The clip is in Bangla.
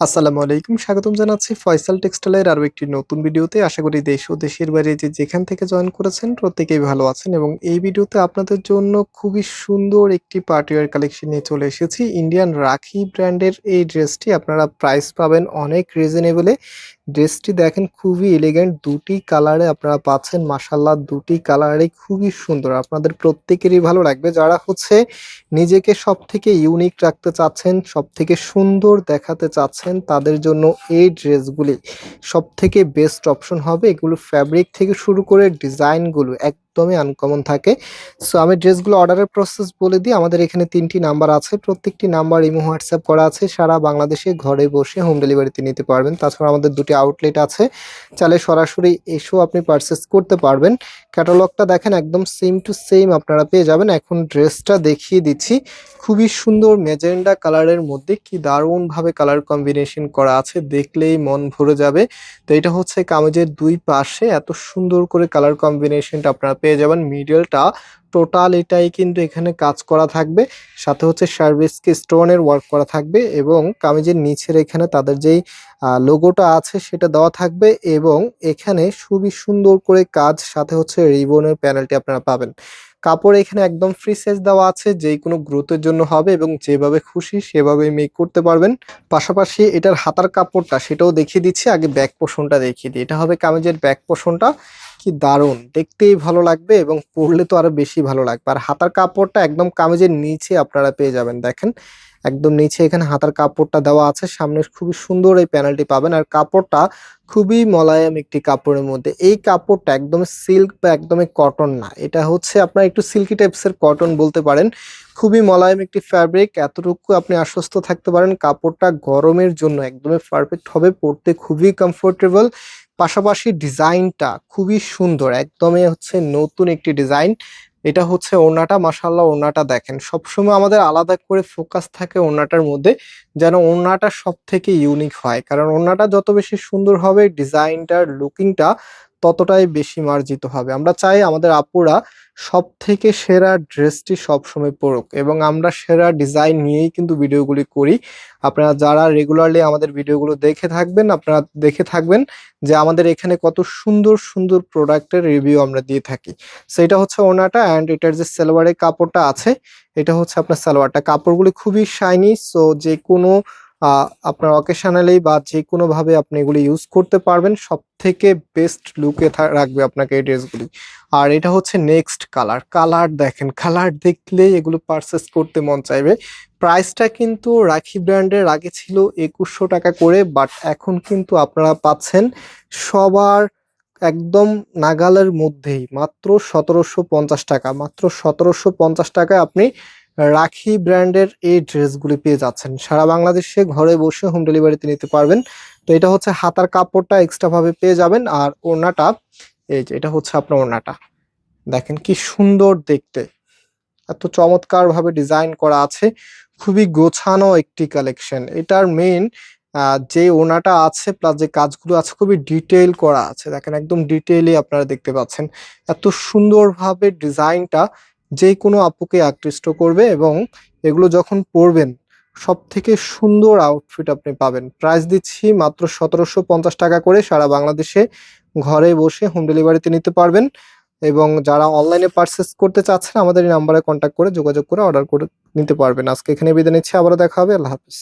আসসালামু আলাইকুম, স্বাগতম জানাচ্ছি ফয়সাল টেক্সটাইলের আরও একটি নতুন ভিডিওতে। আশা করি দেশ ও দেশের বাইরে যে যেখান থেকে জয়েন করেছেন প্রত্যেকেই ভালো আছেন এবং এই ভিডিওতে আপনাদের জন্য খুবই সুন্দর একটি পার্টিওয়ার কালেকশন নিয়ে চলে এসেছি। ইন্ডিয়ান রাখি ব্র্যান্ডের এই ড্রেসটি আপনারা প্রাইস পাবেন অনেক রিজনেবলে ড্রেসটি দেখেন খুবই এলিগেন্ট দুটি কালারে আপনারা পাচ্ছেন মাসাল্লাহ দুটি কালারে খুবই সুন্দর। আপনাদের প্রত্যেকেরই ভালো লাগবে। যারা হচ্ছে নিজেকে সব থেকে ইউনিক রাখতে চাচ্ছেন সব থেকে সুন্দর দেখাতে চাচ্ছেন, তাদের জন্য এই ড্রেসগুলি সব থেকে বেস্ট অপশন হবে। এগুলো ফ্যাব্রিক থেকে শুরু করে ডিজাইনগুলো একদমই আনকমন থাকে। সো আমি ড্রেসগুলো অর্ডারের প্রসেস বলে দিই। আমাদের এখানে তিনটি নাম্বার আছে। প্রত্যেকটি নাম্বার ইমো, হোয়াটসঅ্যাপ করা আছে। সারা বাংলাদেশে ঘরে বসে হোম ডেলিভারিতে নিতে পারবেন। তাছাড়া আমাদের দুটি আউটলেট আছে। চালে সরাসরি এসেও আপনি পারচেস করতে পারবেন। ক্যাটালগটা দেখেন একদম সেম টু সেম আপনারা পেয়ে যাবেন। এখন ড্রেসটা দেখিয়ে দিচ্ছি। খুবই সুন্দর মেজেন্ডা কালারের মধ্যে কি দারুণভাবে কালার কম্বিনেশন করা আছে। দেখলেই মন ভরে যাবে। তো এটা হচ্ছে কামেজের দুই পাশে এত সুন্দর করে কালার কম্বিনেশনটা আপনারা পেয়ে যাবেন মিডলটা টোটাল এটাই কিন্তু এখানে কাজ করা থাকবে। সাথে হচ্ছে সার্ভিসকে স্টোনের ওয়ার্ক করা থাকবে এবং কামিজের নিচের এখানে তাদের যেই লোগোটা আছে সেটা দেওয়া থাকবে এবং এখানে খুবই সুন্দর করে কাজ সাথে হচ্ছে রিবনের প্যানেলটি আপনারা পাবেন। কাপড় এখানে একদম ফ্রি সাইজ দেওয়া আছে, যেই কোনো গ্রোথের জন্য হবে এবং যেভাবে খুশি সেভাবে মেক করতে পারবেন। পাশাপাশি এটার হাতার কাপড়টা সেটাও দেখিয়ে দিচ্ছি, আগে ব্যাক পোষণটা দেখিয়ে দিই। এটা হবে কামিজের ব্যাক পোষণটা কি দারুণ। দেখতেই ভালো লাগবে এবং পরলে তো আরও বেশি ভালো লাগবে। আর হাতার কাপড়টা একদম কামিজের নিচে আপনারা পেয়ে যাবেন, দেখেন। একদম নিচে এখানে হাতার কাপড়টা দেওয়া আছে, সামনে খুবই সুন্দর এই প্যানেলটি পাবেন। আর কাপড়টা খুবই মোলায়েম একটি কাপড়ের মধ্যে। এই কাপড়টা একদম সিল্ক বা একদমই কটন না। এটা হচ্ছে আপনার একটু সিল্কি টাইপসের কটন বলতে পারেন। খুবই মোলায়েম একটি ফ্যাব্রিক এতটুকু আপনি আশ্বস্ত থাকতে পারেন। কাপড়টা গরমের জন্য একদমই পারফেক্ট হবে, পরতে খুবই কমফোর্টেবল পাশাপাশি ডিজাইনটা খুবই সুন্দর, একদমই হচ্ছে নতুন একটি ডিজাইন। এটা হচ্ছে ওড়নাটা মাসাল্লাহ ওড়নাটা দেখেন। সবসময় আমাদের আলাদা করে ফোকাস থাকে ওড়নাটার মধ্যে, যেন ওড়নাটা সব থেকে ইউনিক হয়। কারণ ওড়নাটা যত বেশি সুন্দর হবে, ডিজাইনটার লুকিংটা ততটাই বেশি মার্জিত হবে। আমরা চাই আমাদের আপুরা সব থেকে সেরা ড্রেসটি সবসময় পরুক এবং আমরা সেরা ডিজাইন নিয়েই কিন্তু ভিডিওগুলি করি। আপনারা যারা রেগুলারলি আমাদের ভিডিওগুলো দেখে থাকবেন, আপনারা দেখে থাকবেন যে আমাদের এখানে কত সুন্দর সুন্দর প্রোডাক্টের রিভিউ আমরা দিয়ে থাকি। সেটা হচ্ছে ওনাটা অ্যান্ড এটার যে সালোয়ারের কাপড়টা আছে, এটা হচ্ছে আপনার সালোয়ারটা। কাপড়গুলি খুবই শাইনি সো যে কোনো আপনার অকেশনালি বা যে কোনো ভাবে আপনি এগুলি ইউজ করতে পারবেন সব থেকে বেস্ট লুকে রাখবে আপনাকে এই ড্রেসগুলি। আর এটা হচ্ছে নেক্সট কালার কালার দেখেন কালার দেখলেই এগুলো পারচেস করতে মন চাইবে। প্রাইসটা কিন্তু রাখি ব্র্যান্ডের আগে ছিল একুশশো টাকা করে বাট এখন কিন্তু আপনারা পাচ্ছেন সবার একদম নাগালের মধ্যেই। মাত্র সতেরোশো পঞ্চাশ টাকা। মাত্র সতেরোশো পঞ্চাশ টাকায় আপনি রাখি ব্র্যান্ডের এই ড্রেসগুলি পেয়ে যাচ্ছেন। সারা বাংলাদেশে ঘরে বসে হোম ডেলিভারিতে নিতে পারবেন। তো এটা হচ্ছে হাতার কাপড়টা এক্সট্রা ভাবে পেয়ে যাবেন আর ওড়নাটা, এই যে এটা হচ্ছে আপনার ওড়নাটা। দেখেন কি সুন্দর দেখতে। এত চমৎকার ভাবে ডিজাইন করা আছে। খুবই গোছানো একটি কালেকশন এটার মেইন যে ওনাটা আছে প্লাস যে কাজগুলো আছে খুবই ডিটেইল করা আছে। দেখেন একদম ডিটেইলি আপনারা দেখতে পাচ্ছেন। এত সুন্দরভাবে ডিজাইনটা যে কোনো আপুকে আকৃষ্ট করবে এবং এগুলো যখন পরবেন সব থেকে সুন্দর আউটফিট আপনি পাবেন। প্রাইস দিচ্ছি মাত্র সতেরোশো পঞ্চাশ টাকা করে, সারা বাংলাদেশে ঘরে বসে হোম ডেলিভারিতে নিতে পারবেন এবং যারা অনলাইনে পারচেস করতে চাচ্ছেন, আমাদের এই নাম্বারে কন্ট্যাক্ট করে যোগাযোগ করে অর্ডার করে নিতে পারবেন। আজকে এখানে বিদায় নিচ্ছি, আবারও দেখা হবে, আল্লাহ হাফিজ।